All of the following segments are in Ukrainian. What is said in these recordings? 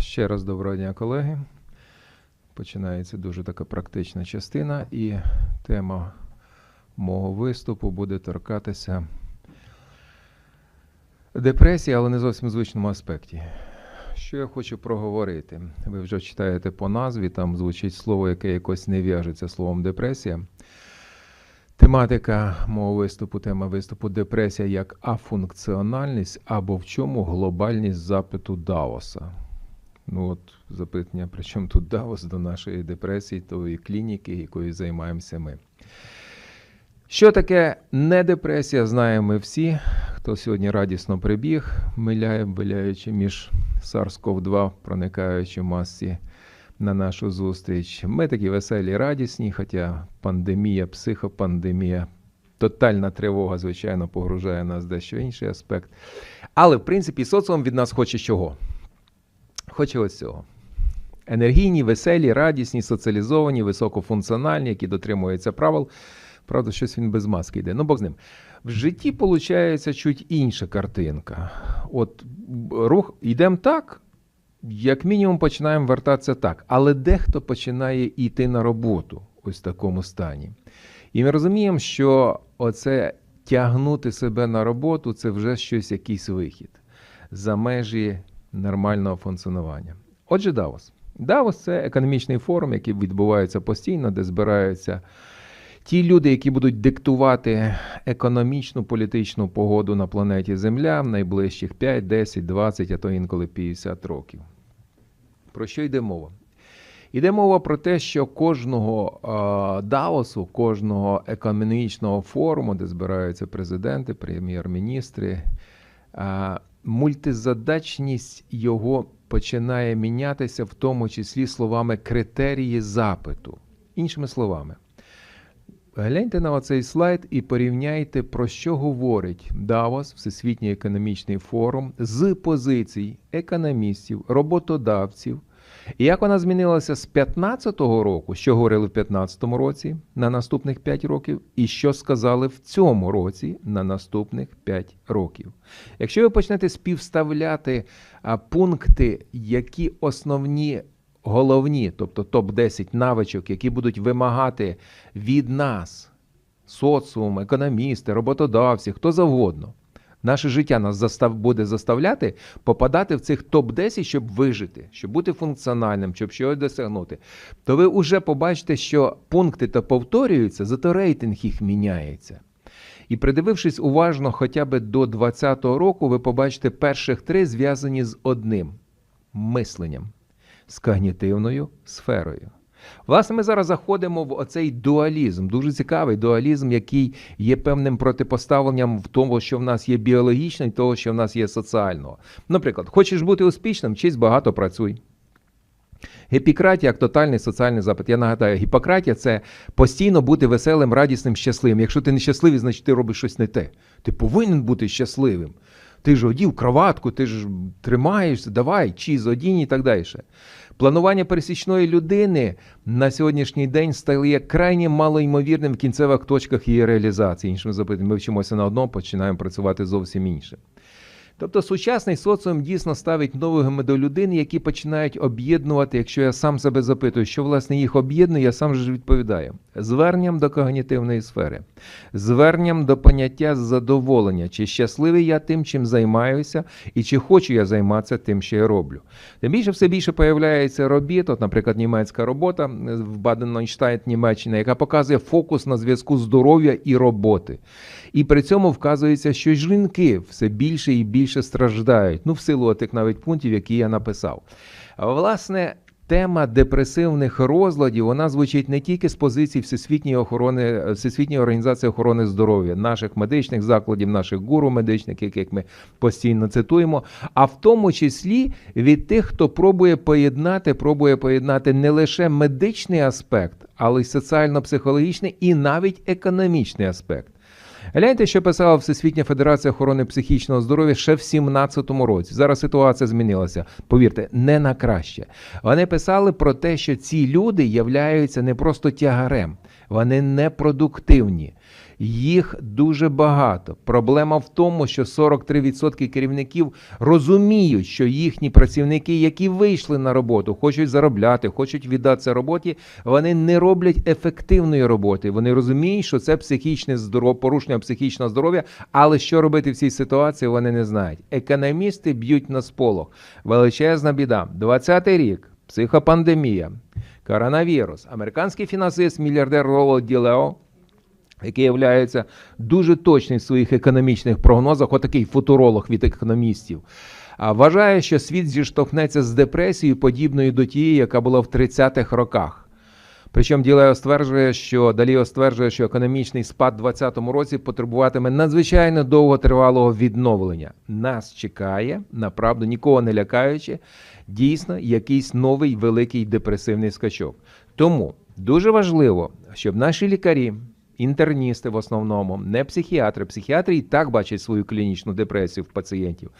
Ще раз доброго дня, колеги. Починається дуже така практична частина, і тема мого виступу буде торкатися депресії, але не зовсім звичному аспекті. Що я хочу проговорити? Ви вже читаєте по назві, там звучить слово, яке якось не в'яжеться словом депресія. Тематика мого виступу, тема виступу депресія як афункціональність або в чому глобальність запиту Даоса. Ну от запитання, при чому тут Даос до нашої депресії, тої клініки, якою займаємося ми. Що таке не депресія, знаємо ми всі. Хто сьогодні радісно прибіг, миляє, виляючи між SARS-CoV-2, проникаючи в масці на нашу зустріч. Ми такі веселі, радісні, хоча пандемія, психопандемія, тотальна тривога, звичайно, погружає нас в дещо інший аспект. Але, в принципі, соціум від нас хоче чого? Хоче ось цього. Енергійні, веселі, радісні, соціалізовані, високофункціональні, які дотримуються правил. Правда, щось він без маски йде. Ну, Бог з ним. В житті, виходить, чуть інша картинка. От рух йдемо так, як мінімум починаємо вертатися так. Але дехто починає йти на роботу ось в такому стані. І ми розуміємо, що оце тягнути себе на роботу це вже щось, якийсь вихід за межі нормального функціонування. Отже, Давос. Давос це економічний форум, який відбувається постійно, де збираються ті люди, які будуть диктувати економічну політичну погоду на планеті Земля в найближчих 5, 10, 20, а то інколи 50 років. Про що йде мова? Йде мова про те, що кожного е, Даосу, кожного економічного форуму, де збираються президенти, прем'єр-міністри, е, мультизадачність його починає мінятися, в тому числі словами критерії запиту. Іншими словами, гляньте на оцей слайд і порівняйте, про що говорить Давос, Всесвітній економічний форум, з позицій економістів, роботодавців. І як вона змінилася з 2015 року, що говорили в 2015 році на наступних 5 років, і що сказали в цьому році на наступних 5 років. Якщо ви почнете співставляти пункти, які основні, головні, тобто топ-10 навичок, які будуть вимагати від нас, соціум, економісти, роботодавці, хто завгодно. Наше життя нас застав, буде заставляти попадати в цих топ-10, щоб вижити, щоб бути функціональним, щоб щось досягнути. То ви вже побачите, що пункти то повторюються, зато рейтинг їх міняється. І придивившись уважно хоча б до 2020 року, ви побачите перших три зв'язані з одним мисленням, з когнітивною сферою. Власне, ми зараз заходимо в оцей дуалізм, дуже цікавий дуалізм, який є певним протипоставленням в тому, що в нас є біологічно, і того, що в нас є соціального. Наприклад, хочеш бути успішним, вчись багато працюй. Гіпократія як тотальний соціальний запит. Я нагадаю, гіпократія це постійно бути веселим, радісним, щасливим. Якщо ти не щасливий, значить ти робиш щось не те. Ти повинен бути щасливим. Ти ж одів кроватку, ти ж тримаєшся, давай, чіз, одінь і так далі. Планування пересічної людини на сьогоднішній день стає крайне малоймовірним в кінцевих точках її реалізації. Іншими запитами, ми вчимося на одному, починаємо працювати зовсім інше. Тобто сучасний соціум дійсно ставить новими до людини, які починають об'єднувати, якщо я сам себе запитую, що власне їх об'єднує, я сам же відповідаю. Зверненням до когнітивної сфери, зверненням до поняття задоволення, чи щасливий я тим, чим займаюся, і чи хочу я займатися тим, що я роблю. Тим більше все більше появляється робіт, от, наприклад, німецька робота в Баден-Нойнштайт, Німеччина, яка показує фокус на зв'язку здоров'я і роботи. І при цьому вказується, що жінки все більше і більше страждають. Ну, в силу тих навіть пунктів, які я написав. Власне. Тема депресивних розладів вона звучить не тільки з позиції Всесвітньої охорони, Всесвітньої організації охорони здоров'я, наших медичних закладів, наших гуру медичних, яких ми постійно цитуємо, а в тому числі від тих, хто пробує поєднати, пробує поєднати не лише медичний аспект, але й соціально-психологічний і навіть економічний аспект. Гляньте, що писала Всесвітня Федерація охорони психічного здоров'я ще в 17-му році. Зараз ситуація змінилася. Повірте, не на краще. Вони писали про те, що ці люди являються не просто тягарем, вони непродуктивні. Їх дуже багато. Проблема в тому, що 43% керівників розуміють, що їхні працівники, які вийшли на роботу, хочуть заробляти, хочуть віддатися роботі, вони не роблять ефективної роботи. Вони розуміють, що це психічне здоров'я, порушення психічного здоров'я, але що робити в цій ситуації, вони не знають. Економісти б'ють на сполох. Величезна біда. 20-й рік, психопандемія, коронавірус, американський фінансист, мільярдер Роло Ділео який є дуже точний в своїх економічних прогнозах, отакий футуролог від економістів. А вважає, що світ зіштовхнеться з депресією, подібною до тієї, яка була в 30-х роках. Причому Ділео стверджує, що Даліо стверджує, що економічний спад у 2020 році потребуватиме надзвичайно довготривалого відновлення. Нас чекає, направду нікого не лякаючи, дійсно якийсь новий великий депресивний скачок. Тому дуже важливо, щоб наші лікарі. Інтерністи в основному, не психіатри. Психіатри і так бачать свою клінічну депресію в пацієнтів.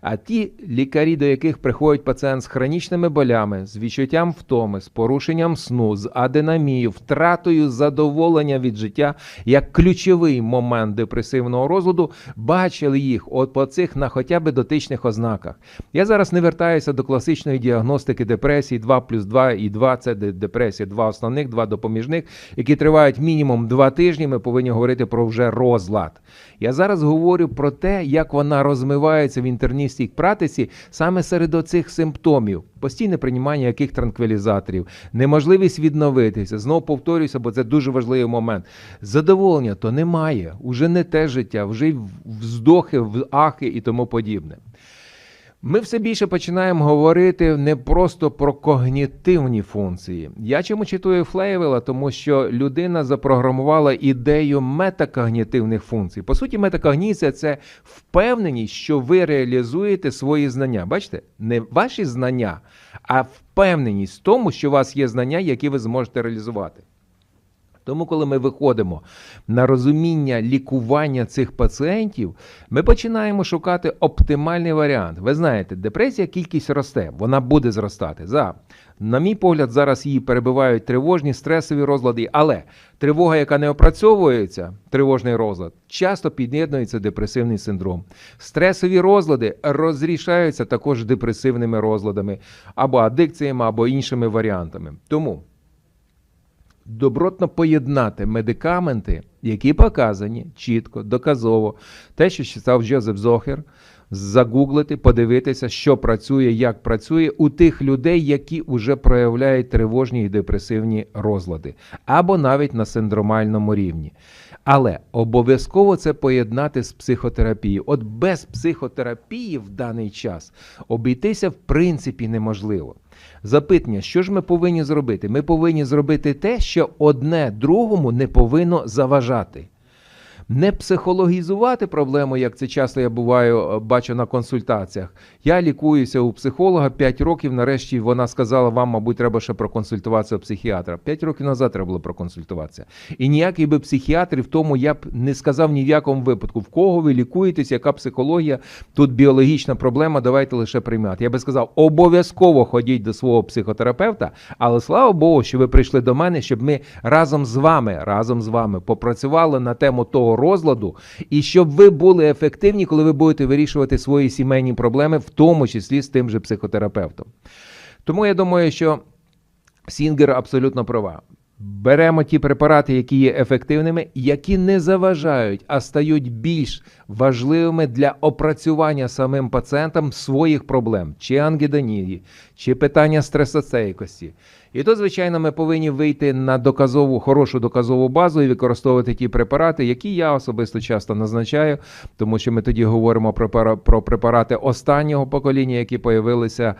А ті лікарі, до яких приходить пацієнт з хронічними болями, з відчуттям втоми, з порушенням сну, з аденамією, втратою задоволення від життя як ключовий момент депресивного розладу, бачили їх от по цих на хоча б дотичних ознаках. Я зараз не вертаюся до класичної діагностики депресії 2 плюс 2 і 2 це депресія, два основних, два допоміжних, які тривають мінімум 2 тижні тижні ми повинні говорити про вже розлад. Я зараз говорю про те, як вона розмивається в інтерністій практиці саме серед оцих симптомів. Постійне приймання яких транквілізаторів, неможливість відновитися. Знову повторюся, бо це дуже важливий момент. Задоволення то немає, уже не те життя, вже вздохи, ахи і тому подібне. Ми все більше починаємо говорити не просто про когнітивні функції. Я чому читую Флейвела, тому що людина запрограмувала ідею метакогнітивних функцій. По суті, метакогніція це впевненість, що ви реалізуєте свої знання. Бачите, не ваші знання, а впевненість в тому, що у вас є знання, які ви зможете реалізувати. Тому, коли ми виходимо на розуміння лікування цих пацієнтів, ми починаємо шукати оптимальний варіант. Ви знаєте, депресія кількість росте, вона буде зростати. За, На мій погляд, зараз її перебивають тривожні, стресові розлади, але тривога, яка не опрацьовується, тривожний розлад, часто під'єднується депресивний синдром. Стресові розлади розрішаються також депресивними розладами або адикціями, або іншими варіантами. Тому добротно поєднати медикаменти, які показані чітко, доказово, те, що читав Джозеф Зохер, загуглити, подивитися, що працює, як працює у тих людей, які вже проявляють тривожні і депресивні розлади, або навіть на синдромальному рівні. Але обов'язково це поєднати з психотерапією. От без психотерапії в даний час обійтися в принципі неможливо. Запитання, що ж ми повинні зробити? Ми повинні зробити те, що одне другому не повинно заважати не психологізувати проблему, як це часто я буваю, е, бачу на консультаціях. Я лікуюся у психолога 5 років. Нарешті вона сказала, вам, мабуть, треба ще проконсультуватися у психіатра. 5 років назад треба було проконсультуватися. І ніякий би психіатр в тому я б не сказав ні в якому випадку, в кого ви лікуєтесь, яка психологія, тут біологічна проблема, давайте лише приймати. Я би сказав, обов'язково ходіть до свого психотерапевта, але слава Богу, що ви прийшли до мене, щоб ми разом з вами, разом з вами попрацювали на тему того розладу, і щоб ви були ефективні, коли ви будете вирішувати свої сімейні проблеми, в тому числі з тим же психотерапевтом. Тому я думаю, що Сінгер абсолютно права. Беремо ті препарати, які є ефективними, які не заважають, а стають більш важливими для опрацювання самим пацієнтам своїх проблем, чи ангідонії, чи питання стресостейкості. І то, звичайно, ми повинні вийти на доказову, хорошу доказову базу і використовувати ті препарати, які я особисто часто назначаю, тому що ми тоді говоримо про препарати останнього покоління, які появилися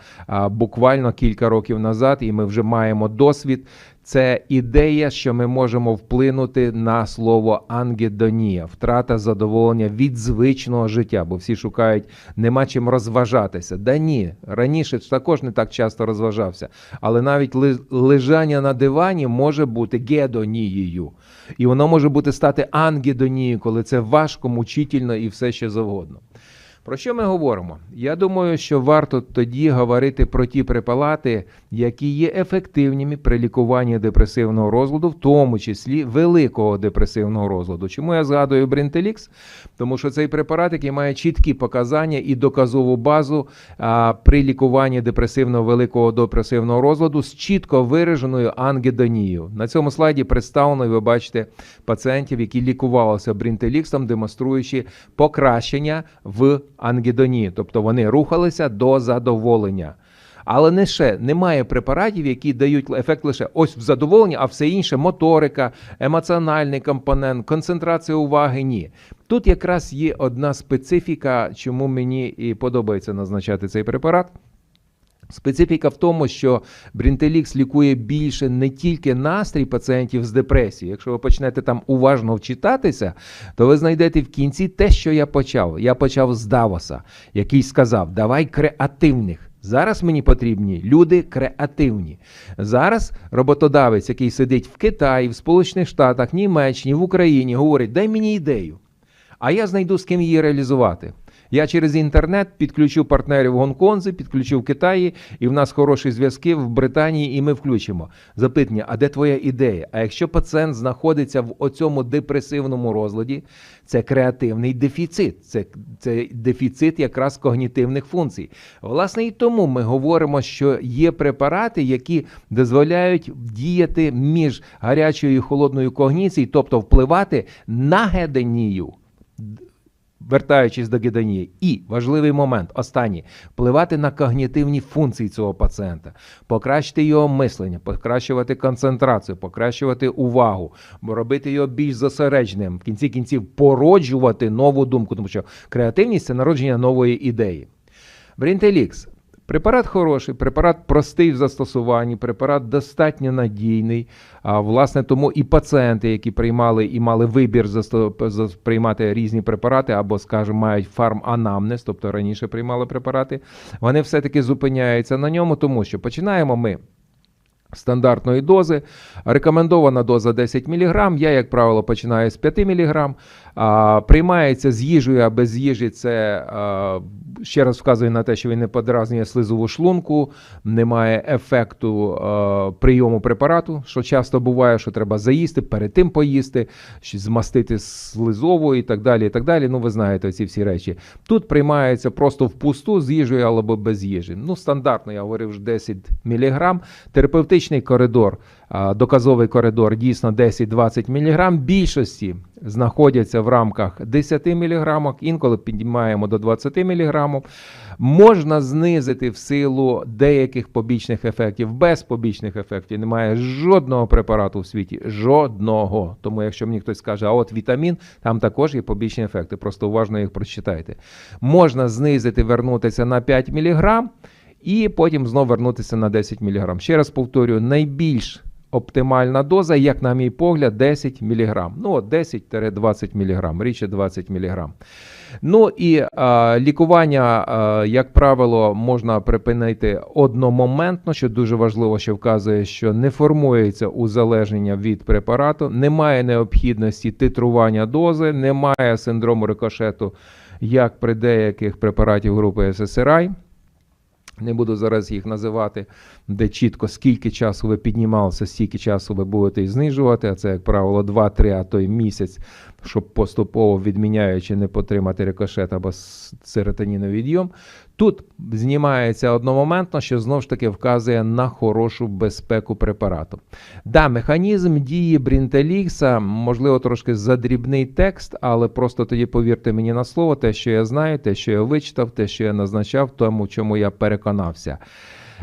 буквально кілька років назад, і ми вже маємо досвід. Це ідея, що ми можемо вплинути на слово ангедонія, втрата задоволення від звичного життя, бо всі шукають, нема чим розважатися. Да ні, раніше також не так часто розважався, але навіть лежання на дивані може бути гедонією. І воно може бути стати ангедонією, коли це важко, мучительно і все ще завгодно. Про що ми говоримо? Я думаю, що варто тоді говорити про ті препарати, які є ефективними при лікуванні депресивного розладу, в тому числі великого депресивного розладу. Чому я згадую Бринтелікс? Тому що цей препарат, який має чіткі показання і доказову базу а, при лікуванні депресивного великого депресивного розладу з чітко вираженою ангедонією. На цьому слайді представлено, ви бачите пацієнтів, які лікувалися бринтеліксом, демонструючи покращення в ангедонії, тобто вони рухалися до задоволення. Але не ще немає препаратів, які дають ефект лише ось в задоволенні, а все інше моторика, емоціональний компонент, концентрація уваги ні. Тут якраз є одна специфіка, чому мені і подобається назначати цей препарат. Специфіка в тому, що Брінтелікс лікує більше не тільки настрій пацієнтів з депресією. Якщо ви почнете там уважно вчитатися, то ви знайдете в кінці те, що я почав. Я почав з Давоса, який сказав: Давай креативних. Зараз мені потрібні люди креативні. Зараз роботодавець, який сидить в Китаї, в Сполучених Штатах, Німеччині, в Україні, говорить: дай мені ідею. А я знайду з ким її реалізувати. Я через інтернет підключу партнерів в Гонконзі, підключу в Китаї, і в нас хороші зв'язки в Британії, і ми включимо. Запитання: а де твоя ідея? А якщо пацієнт знаходиться в оцьому депресивному розладі, це креативний дефіцит, це, це дефіцит якраз когнітивних функцій. Власне, і тому ми говоримо, що є препарати, які дозволяють діяти між гарячою і холодною когніцією, тобто впливати на геденію. Вертаючись до гедонії. І важливий момент, останній, впливати на когнітивні функції цього пацієнта, покращити його мислення, покращувати концентрацію, покращувати увагу, робити його більш зосередженим, в кінці кінців породжувати нову думку, тому що креативність це народження нової ідеї. Брінтелікс. Препарат хороший, препарат простий в застосуванні, препарат достатньо надійний. А власне тому і пацієнти, які приймали і мали вибір приймати різні препарати, або, скажімо, мають фарманамнез, тобто раніше приймали препарати, вони все-таки зупиняються на ньому, тому що починаємо ми. Стандартної дози, рекомендована доза 10 мг. Я, як правило, починаю з 5 мг. Приймається з їжею, а без їжі це ще раз вказує на те, що він не подразнює слизову шлунку, немає ефекту прийому препарату, що часто буває, що треба заїсти, перед тим поїсти, змастити слизову і так далі. і так далі. Ну, ви знаєте ці всі речі. Тут приймається просто впусту з їжею або без їжі. Ну, стандартно, я говорив, 10 мг. Терапевтичний коридор, доказовий коридор дійсно 10-20 мг. Більшості знаходяться в рамках 10 мг, інколи піднімаємо до 20 мг. Можна знизити в силу деяких побічних ефектів. Без побічних ефектів немає жодного препарату в світі. Жодного. Тому, якщо мені хтось скаже, а от вітамін, там також є побічні ефекти. Просто уважно їх прочитайте. Можна знизити, вернутися на 5 мг і потім знову вернутися на 10 мг. Ще раз повторюю, найбільш оптимальна доза, як на мій погляд, 10 мг. Ну, 10-20 мг, річе 20 мг. Ну і а, лікування, а, як правило, можна припинити одномоментно, що дуже важливо, що вказує, що не формується узалежнення від препарату, немає необхідності титрування дози, немає синдрому рикошету, як при деяких препаратів групи SSRI. Не буду зараз їх називати, де чітко скільки часу ви піднімалися, стільки часу ви будете знижувати. А це, як правило, 2-3, а то й місяць, щоб поступово відміняючи не потримати рикошет або серотоніновий відйом. Тут знімається одномоментно, що знову ж таки вказує на хорошу безпеку препарату. Да, механізм дії Брінтелікса, можливо, трошки задрібний текст, але просто тоді повірте мені на слово, те, що я знаю, те, що я вичитав, те, що я назначав, тому чому я переконався.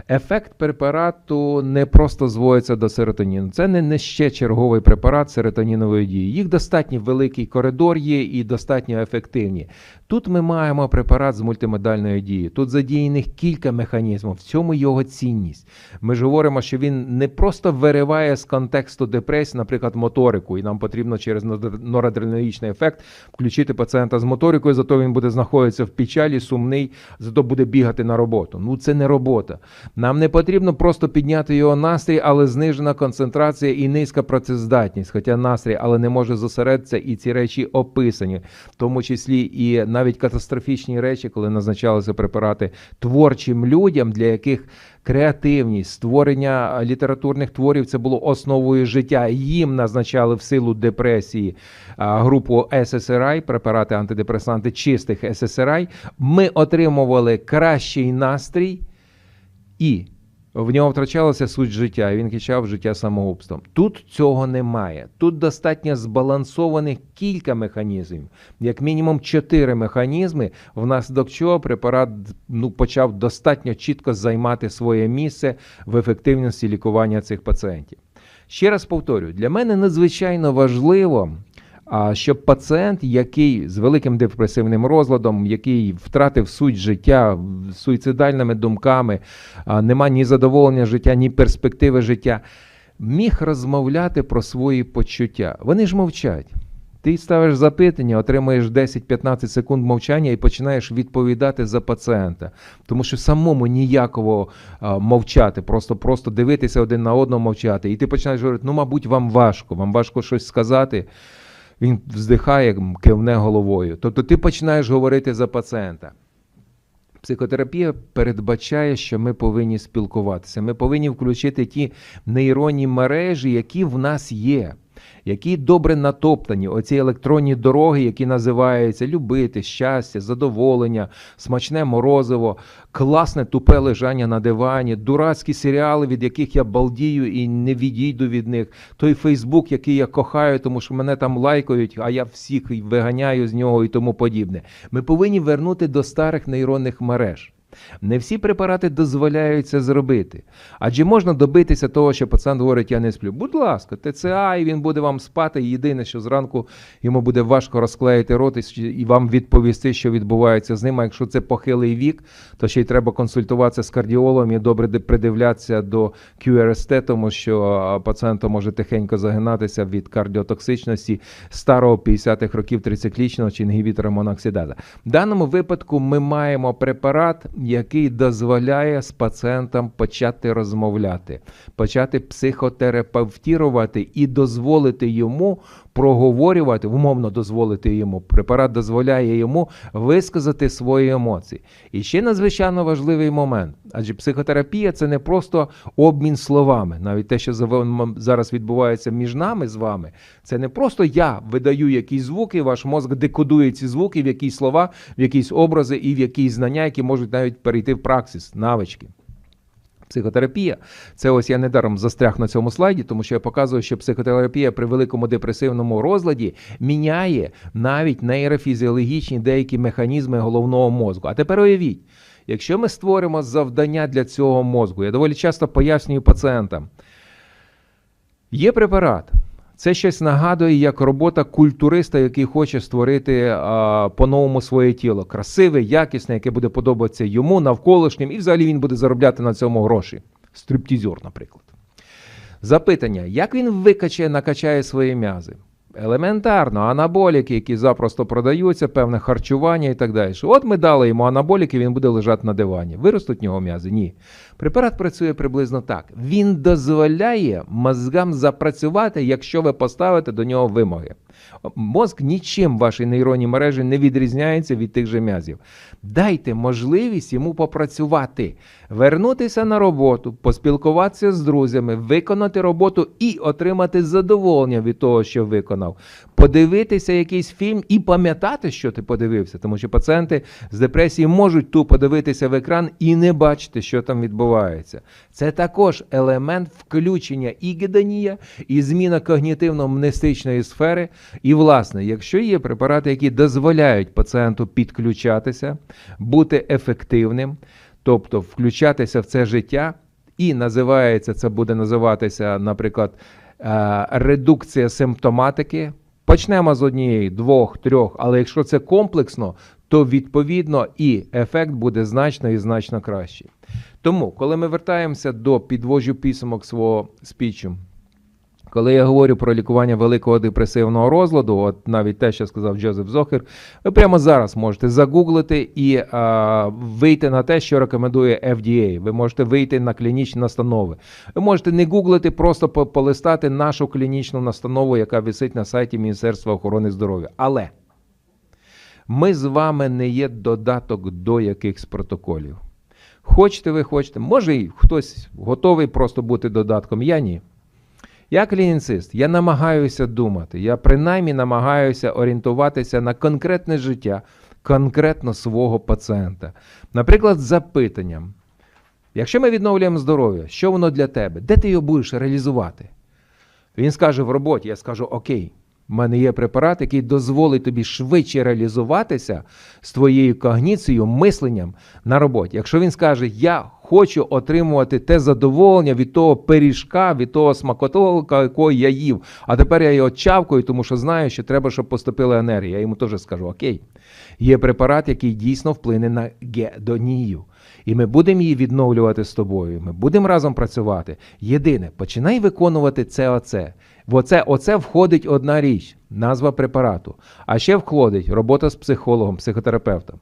Ефект препарату не просто зводиться до серотоніну. Це не, не ще черговий препарат серотонінової дії. Їх достатньо великий коридор є і достатньо ефективні. Тут ми маємо препарат з мультимодальної дії. Тут задіяних кілька механізмів. В цьому його цінність. Ми ж говоримо, що він не просто вириває з контексту депресії, наприклад, моторику, і нам потрібно через нор- норадреналічний ефект включити пацієнта з моторикою, зато він буде знаходитися в печалі, сумний, зато буде бігати на роботу. Ну це не робота. Нам не потрібно просто підняти його настрій, але знижена концентрація і низька працездатність. Хоча настрій, але не може зосередитися, і ці речі описані, в тому числі і навіть катастрофічні речі, коли назначалися препарати творчим людям, для яких креативність, створення літературних творів це було основою життя. Їм назначали в силу депресії групу SSRI, препарати антидепресанти чистих SSRI. Ми отримували кращий настрій і в нього втрачалася суть життя, і він кінчав життя самогубством. Тут цього немає. Тут достатньо збалансованих кілька механізмів, як мінімум чотири механізми, внаслідок чого препарат ну, почав достатньо чітко займати своє місце в ефективності лікування цих пацієнтів. Ще раз повторюю, для мене надзвичайно важливо. А щоб пацієнт, який з великим депресивним розладом, який втратив суть життя суїцидальними думками, нема ні задоволення життя, ні перспективи життя, міг розмовляти про свої почуття. Вони ж мовчать. Ти ставиш запитання, отримуєш 10-15 секунд мовчання і починаєш відповідати за пацієнта. Тому що самому ніяково мовчати, просто просто дивитися один на одного мовчати. І ти починаєш говорити, ну, мабуть, вам важко, вам важко щось сказати. Він вздихає, кивне головою. Тобто ти починаєш говорити за пацієнта. Психотерапія передбачає, що ми повинні спілкуватися. Ми повинні включити ті нейронні мережі, які в нас є, які добре натоптані. Оці електронні дороги, які називаються любити, щастя, задоволення, смачне морозиво, класне тупе лежання на дивані, дурацькі серіали, від яких я балдію і не відійду від них. Той Фейсбук, який я кохаю, тому що мене там лайкають, а я всіх виганяю з нього і тому подібне. Ми повинні вернути до старих нейронних мереж. Не всі препарати дозволяють це зробити. Адже можна добитися того, що пацієнт говорить, я не сплю. Будь ласка, ТЦА, і він буде вам спати. Єдине, що зранку йому буде важко розклеїти рот і вам відповісти, що відбувається з ним. А якщо це похилий вік, то ще й треба консультуватися з кардіологом і добре придивлятися до QRST, тому що пацієнту може тихенько загинатися від кардіотоксичності старого 50-х років трициклічного чи інгібітора моноксидаза. В даному випадку ми маємо препарат який дозволяє з пацієнтом почати розмовляти, почати психотерапевтірувати і дозволити йому проговорювати, умовно дозволити йому. Препарат дозволяє йому висказати свої емоції. І ще надзвичайно важливий момент, адже психотерапія це не просто обмін словами, навіть те, що зараз відбувається між нами з вами, це не просто я видаю якісь звуки, ваш мозк декодує ці звуки в якісь слова, в якісь образи і в якісь знання, які можуть навіть перейти в праксис, навички. Психотерапія, це ось я недаром застряг на цьому слайді, тому що я показую, що психотерапія при великому депресивному розладі міняє навіть нейрофізіологічні деякі механізми головного мозку. А тепер уявіть, якщо ми створимо завдання для цього мозку, я доволі часто пояснюю пацієнтам, є препарат. Це щось нагадує як робота культуриста, який хоче створити по-новому своє тіло. Красиве, якісне, яке буде подобатися йому, навколишнім, і взагалі він буде заробляти на цьому гроші. Стриптізер, наприклад. Запитання: як він викачає, накачає свої м'язи? Елементарно, анаболіки, які запросто продаються, певне харчування і так далі. От ми дали йому анаболіки, він буде лежати на дивані. Виростуть в нього м'язи? Ні. Препарат працює приблизно так. Він дозволяє мозгам запрацювати, якщо ви поставите до нього вимоги. Мозк нічим вашій нейронній мережі не відрізняється від тих же м'язів. Дайте можливість йому попрацювати, вернутися на роботу, поспілкуватися з друзями, виконати роботу і отримати задоволення від того, що виконав. Подивитися якийсь фільм і пам'ятати, що ти подивився, тому що пацієнти з депресії можуть тупо дивитися в екран і не бачити, що там відбувається. Це також елемент включення і гедонія, і зміна когнітивно-мнестичної сфери. І, власне, якщо є препарати, які дозволяють пацієнту підключатися, бути ефективним, тобто включатися в це життя, і називається це буде називатися, наприклад, е, редукція симптоматики. Почнемо з однієї, двох, трьох, але якщо це комплексно, то відповідно і ефект буде значно і значно кращий. Тому, коли ми вертаємося до підвожу підсумок свого спічу, Коли я говорю про лікування великого депресивного розладу, от навіть те, що сказав Джозеф Зохер, ви прямо зараз можете загуглити і а, вийти на те, що рекомендує FDA. Ви можете вийти на клінічні настанови. Ви можете не гуглити, просто полистати нашу клінічну настанову, яка висить на сайті Міністерства охорони здоров'я. Але ми з вами не є додаток до якихось протоколів. Хочете ви хочете, може і хтось готовий просто бути додатком, я ні. Я клініцист, я намагаюся думати, я принаймні намагаюся орієнтуватися на конкретне життя, конкретно свого пацієнта. Наприклад, з запитанням: якщо ми відновлюємо здоров'я, що воно для тебе? Де ти його будеш реалізувати? Він скаже в роботі, я скажу: Окей, мене є препарат, який дозволить тобі швидше реалізуватися з твоєю когніцією, мисленням на роботі. Якщо він скаже, я хочу отримувати те задоволення від того пиріжка, від того смакотолка, якого я їв, а тепер я його чавкаю, тому що знаю, що треба, щоб поступила енергія. Я йому теж скажу: Окей, є препарат, який дійсно вплине на гедонію. І ми будемо її відновлювати з тобою. Ми будемо разом працювати. Єдине, починай виконувати це оце. В оце, оце входить одна річ, назва препарату. А ще входить робота з психологом, психотерапевтом.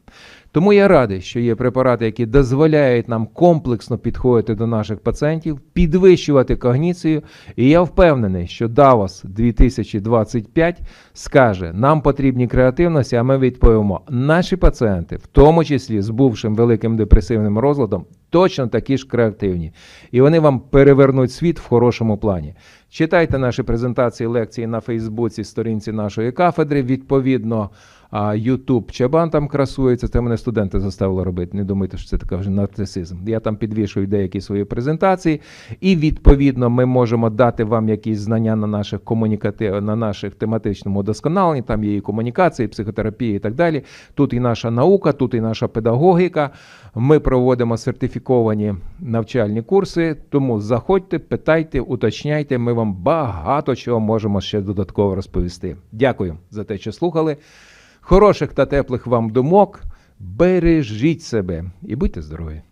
Тому я радий, що є препарати, які дозволяють нам комплексно підходити до наших пацієнтів, підвищувати когніцію. І я впевнений, що Давос 2025 скаже, нам потрібні креативності, а ми відповімо, наші пацієнти, в тому числі з бувшим великим депресивним розладом, точно такі ж креативні. І вони вам перевернуть світ в хорошому плані. Читайте наші презентації, лекції на Фейсбуці, сторінці нашої кафедри. Відповідно, Ютуб Чабан там красується. Це мене студенти заставили робити. Не думайте, що це така вже нарцисизм. Я там підвішую деякі свої презентації, і відповідно ми можемо дати вам якісь знання на наших комунікатив, на наших тематичному удосконаленні. Там є і комунікації, і психотерапія і так далі. Тут і наша наука, тут і наша педагогіка. Ми проводимо сертифіковані навчальні курси. Тому заходьте, питайте, уточняйте. Ми вам багато чого можемо ще додатково розповісти. Дякую за те, що слухали. Хороших та теплих вам думок. Бережіть себе і будьте здорові!